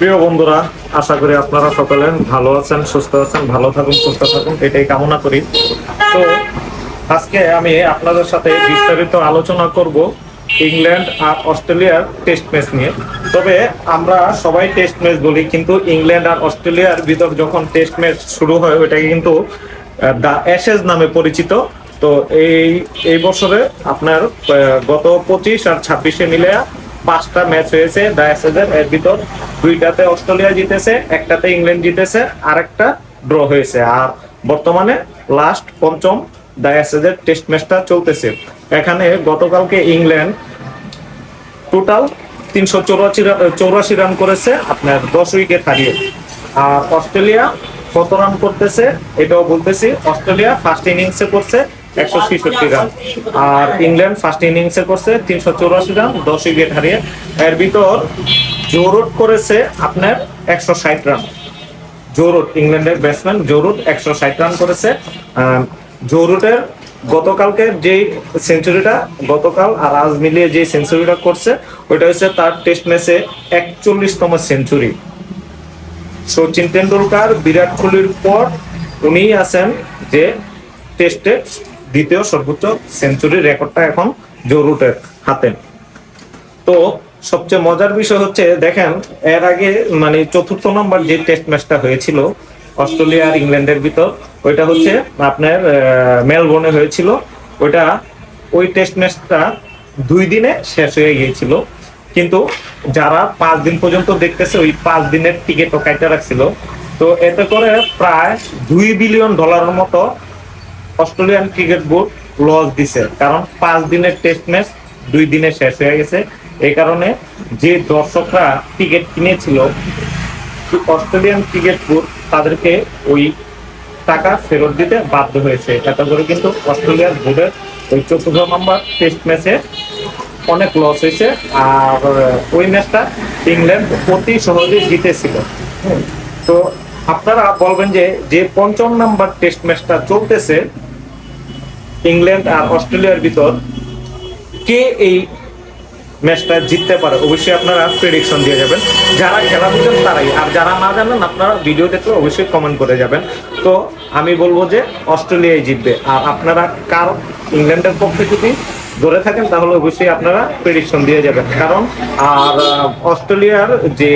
প্রিয় বন্ধুরা, আশা করি আপনারা সকলে ভালো আছেন, সুস্থ আছেন, ভালো থাকুন, সুস্থ থাকুন, এটাই কামনা করি। তো, আজকে আমি আপনাদের সাথে বিস্তারিত আলোচনা করব ইংল্যান্ড আর অস্ট্রেলিয়ার টেস্ট ম্যাচ নিয়ে। তবে আমরা সবাই টেস্ট ম্যাচ বলি, কিন্তু ইংল্যান্ড আর অস্ট্রেলিয়ার ভিতর যখন টেস্ট ম্যাচ শুরু হয়, ওইটাকে কিন্তু দ্য অ্যাশেজ নামে পরিচিত। তো এই এই বছরে আপনার গত পঁচিশ আর ছাব্বিশে মিলে পাঁচটা ম্যাচ হয়েছে ডায়াসেজের এর ভিতর দুইটাতে অস্ট্রেলিয়া জিতেছে, একটাতে ইংল্যান্ড জিতেছে আর একটা ড্র হয়েছে। আর বর্তমানে লাস্ট পঞ্চম ডায়াসেজের টেস্ট ম্যাচটা চলতেছে। এখানে গতকালকে ইংল্যান্ড টোটাল তিনশো চৌরাশি চৌরাশি রান করেছে আপনার দশ উইকেট হারিয়ে। আর অস্ট্রেলিয়া কত রান করতেছে এটাও বলতেছি, অস্ট্রেলিয়া ফার্স্ট ইনিংসে করছে একশো ছেষট্টি রান। আর ইংল্যান্ড ফার্স্ট ইনিংসে করছে তিনশো চৌরাশি রান দশ উইকেট হারিয়ে। এর ভিতর জোরুট করেছে আপনার একশো ষাট রান। জোরুট, ইংল্যান্ডের ব্যাটসম্যান জোরুট একশো ষাট রান করেছে। জোরুটের গতকালকে যে সেঞ্চুরিটা গতকাল আর আজ মিলিয়ে যে সেঞ্চুরিটা করছে, ওইটা হচ্ছে তার টেস্ট ম্যাচে একচল্লিশতম সেঞ্চুরি সচিন তেন্ডুলকার, বিরাট কোহলির পর উনিই আছেন যে টেস্টে দ্বিতীয় সর্বোচ্চ সেঞ্চুরি রেকর্ডটা এখন জোরুটের হাতে। তো সবচেয়ে মজার বিষয় হচ্ছে, দেখেন, এর আগে মানে চতুর্থ নম্বর যে টেস্ট ম্যাচটা হয়েছিল, অস্ট্রেলিয়া আর ইংল্যান্ডের ভিতর, ওইটা হচ্ছে আপনার মেলবোর্নে হয়েছিল। ওইটা, ওই টেস্ট ম্যাচটা দুই দিনে শেষ হয়ে গিয়েছিল। কিন্তু যারা পাঁচ দিন পর্যন্ত দেখতেছে, ওই পাঁচ দিনের টিকিটও কাটা রাখছিল। তো এতে করে প্রায় দুই বিলিয়ন ডলারের মতো অস্ট্রেলিয়ান ক্রিকেট বোর্ড লস দিছে। কারণ পাঁচ দিনের টেস্ট ম্যাচ দুই দিনে শেষ হয়ে গেছে। এই কারণে যে দর্শকরা টিকিট কিনেছিল, অস্ট্রেলিয়ান ক্রিকেট বোর্ড তাদেরকে ওই টাকা ফেরত দিতে বাধ্য হয়েছে। এত করে কিন্তু অস্ট্রেলিয়ার বোর্ডের ওই চতুর্থ নম্বর টেস্ট ম্যাচে অনেক লস হয়েছে। আর ওই ম্যাচটা ইংল্যান্ড অতি সহজেই জিতেছিল। তো আপনারা বলবেন যে যে পঞ্চম নাম্বার টেস্ট ম্যাচটা চলতেছে ইংল্যান্ড আর অস্ট্রেলিয়ার ভিতর কে এই ম্যাচটা জিততে পারে? অবশ্যই আপনারা প্রেডিকশন দিয়ে যাবেন। যারা খেলা বুঝেন তারাই। আর যারা না জানেন আপনারা ভিডিও দেখলে অবশ্যই কমেন্ট করে যাবেন। তো আমি বলব যে অস্ট্রেলিয়ায় জিতবে। আর আপনারা কার ইংল্যান্ডের পক্ষে যদি ধরে থাকেন, তাহলে অবশ্যই আপনারা প্রেডিকশন দিয়ে যাবেন। কারণ, আর অস্ট্রেলিয়ার যে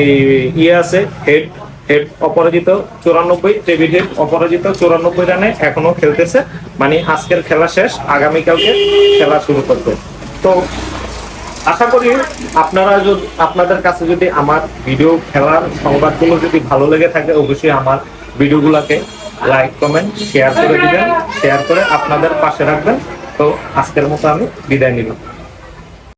ইয়ে আছে হেড হেড অপরাজিত চুরানব্বই টেবিল হেড অপরাজিত চুরানব্বই রানে এখনও খেলতেছে। মানে আজকের খেলা শেষ, আগামীকালকে খেলা শুরু করবে। তো আশা করি আপনারা যদি, আপনাদের কাছে যদি আমার ভিডিও খেলার সংবাদগুলো যদি ভালো লেগে থাকে, অবশ্যই আমার ভিডিওগুলোকে লাইক কমেন্ট শেয়ার করে দিবেন শেয়ার করে আপনাদের পাশে রাখবেন। তো আজকের মতো আমি বিদায় নিলাম।